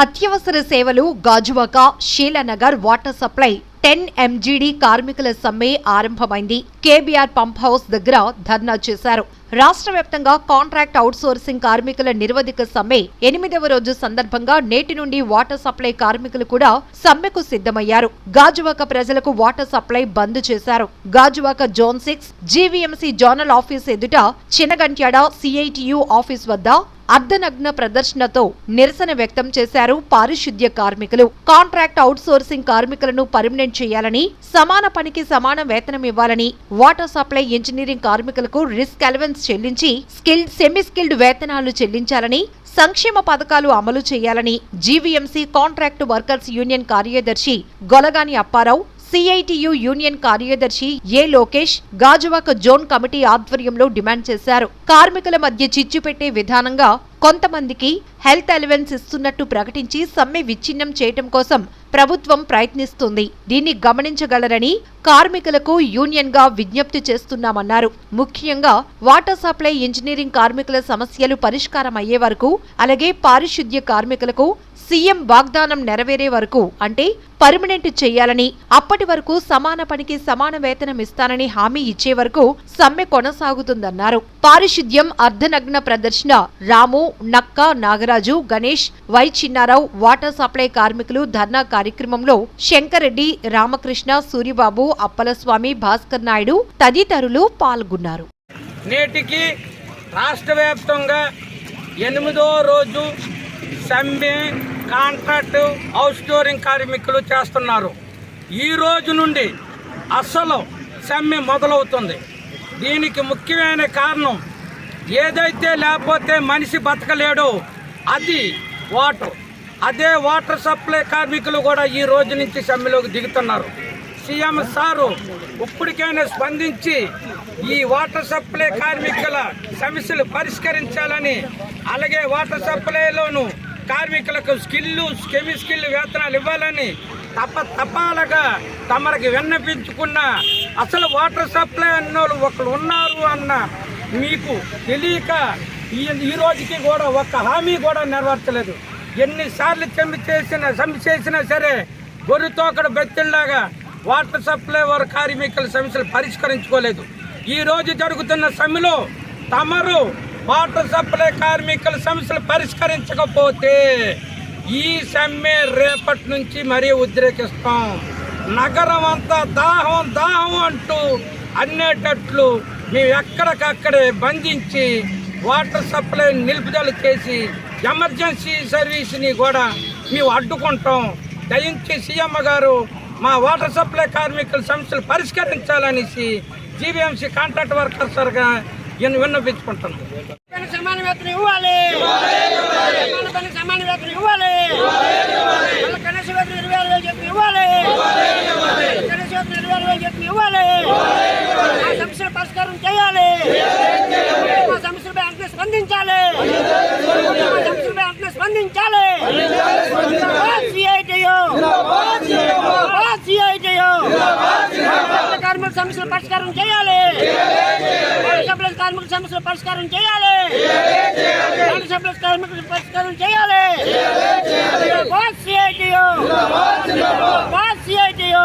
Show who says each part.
Speaker 1: అత్యవసర సేవలు Gajuwaka Sheelanagar water supply ten MGD కార్మికుల సమ్మె ఆరంభమైంది. కేబీఆర్ పంప్ హౌస్ దగ్గర ధర్నా చేశారు. రాష్ట్ర వ్యాప్తంగా కాంట్రాక్ట్ అవుట్సోర్సింగ్ కార్మికుల నిరవధిక సమ్మె ఎనిమిదవ రోజు సందర్భంగా నేటి నుండి వాటర్ సప్లై కార్మికులు కూడా సమ్మెకు సిద్ధమయ్యారు. గాజువాక ప్రజలకు వాటర్ సప్లై బంద్ చేశారు. Gajuwaka zone six GVMC zonal office ఎదుట చినగంట్యాడ సిఐటియు ఆఫీస్ వద్ద అర్ధనగ్న ప్రదర్శనతో నిరసన వ్యక్తం చేశారు పారిశుద్ధ్య కార్మికులు. కాంట్రాక్ట్ అవుట్సోర్సింగ్ కార్మికులను పర్మినెంట్ చేయాలని సమాన పనికి సమాన వేతనం ఇవ్వాలని వాటర్ సప్లై ఇంజనీరింగ్ కార్మికులకు రిస్క్ అలవెన్స్ చెల్లించి స్కిల్డ్ సెమీ స్కిల్డ్ వేతనాలు చెల్లించాలని సంక్షేమ పథకాలు అమలు చేయాలని జీవీఎంసీ కాంట్రాక్ట్ వర్కర్స్ యూనియన్ కార్యదర్శి గొలగాని అప్పారావు సిఐటియు యూనియన్ కార్యదర్శి A Lokesh Gajuwaka zone committee ఆధ్వర్యంలో డిమాండ్ చేశారు. కార్మికుల మధ్య చిచ్చు పెట్టే విధానంగా కొంతమందికి హెల్త్ అలవెన్స్ ఇస్తున్నట్టు ప్రకటించి సమ్మె విచ్ఛిన్నం చేయటం కోసం ప్రభుత్వం ప్రయత్నిస్తుంది. దీన్ని గమనించగలరని కార్మికులకు యూనియన్గా విజ్ఞప్తి చేస్తున్నామన్నారు. ముఖ్యంగా వాటర్ సప్లై ఇంజనీరింగ్ కార్మికుల సమస్యలు పరిష్కారం అయ్యే వరకు అలాగే పారిశుద్ధ్య కార్మికులకు సీఎం వాగ్దానం నెరవేరే వరకు అంటే పర్మనెంట్ చేయాలని అప్పటి వరకు సమాన పనికి సమాన వేతనం ఇస్తానని హామీ ఇచ్చే వరకు సమ్మె కొనసాగుతుందన్నారు. పారిశుద్ధ్యం అర్ధనగ్న ప్రదర్శన Ramu Nakka Nagaraju Ganesh Y Chinnarao water supply కార్మికులు ధర్నా కార్యక్రమంలో శంకరెడ్డి రామకృష్ణ సూరిబాబు అప్పలస్వామి భాస్కర్ నాయుడు తదితరులు పాల్గొన్నారు.
Speaker 2: నేటికి రాష్ట్ర వ్యాప్తంగా ఎనిమిదో రోజు సమ్మె కాంట్రాక్ట్ హౌస్ స్టోరింగ్ కార్మికులు చేస్తున్నారు. ఈ రోజు నుండి అసలు సమ్మె మొదలవుతుంది. దీనికి ముఖ్యమైన కారణం ఏదైతే లేకపోతే మనిషి బతకలేడో అది వాటర్. అదే వాటర్ సప్లై కార్మికులు కూడా ఈ రోజు నుంచి సమ్మెలోకి దిగుతున్నారు. సీఎం సారు ఇప్పటికైనా స్పందించి ఈ వాటర్ సప్లై కార్మికుల సమస్యలు పరిష్కరించాలని అలాగే వాటర్ సప్లైలోను కార్మికులకు స్కిల్లు కెమి స్కిల్ వేతనాలు ఇవ్వాలని తప్ప తపాలగా తమరికి విన్నపించుకున్న అసలు వాటర్ సప్లై అన్నోళ్ళు ఒకరు ఉన్నారు అన్న మీకు తెలియక ఈ ఈ రోజుకి కూడా ఒక్క హామీ కూడా నెరవేర్చలేదు. ఎన్నిసార్లు చెమ్మి చేసిన సమ్మె చేసినా సరే గొర్రెతోకడ బెత్తిళ్ళలాగా వాటర్ సప్లై వారి కార్మికుల సమస్యలు పరిష్కరించుకోలేదు. ఈరోజు జరుగుతున్న సమ్మెలో తమరు వాటర్ సప్లై కార్మికుల సమస్యలు పరిష్కరించకపోతే ఈ సమ్మె రేపటి నుంచి మరీ ఉద్రేకిస్తాం. నగరం అంతా దాహం దాహం అంటూ అనేటట్లు మేము ఎక్కడికక్కడే బంధించి వాటర్ సప్లై నిలుపుదల చేసి ఎమర్జెన్సీ సర్వీస్ని కూడా మేము అడ్డుకుంటాం. దయించి సీఎం గారు మా వాటర్ సప్లై కార్మికుల సమస్యలు పరిష్కరించాలనేసి జీవీఎంసీ కాంట్రాక్ట్ వర్కర్స్గా నేను విన్నపించుకుంటున్నాను
Speaker 3: పనికి సమాన వేతనం ఇవ్వాలి. సమాన పనికి సమాన వేతనం ఇవ్వాలి. వాళ్ళ కనీస వేతనం ఇరవై ఆరు వేలు చెప్పి ఇవ్వాలి. కనీస వేతనం ఇరవై ఆరు వేలు చెప్పి ఇవ్వాలి. సమస్యలు పరిష్కారం చేయాలి. మా సమస్యలపై వెంటనే స్పందించాలి మా సమస్యలపై వెంటనే స్పందించాలి సిఐటియు సిఐటియు కార్మిక సమస్యల పరిష్కారం చేయాలి. సభ్యుల కార్మిక సమస్యల పరిష్కారం చేయాలి. సభ్యుల కార్మికుల పరిష్కారం చేయాలి. CITU CITU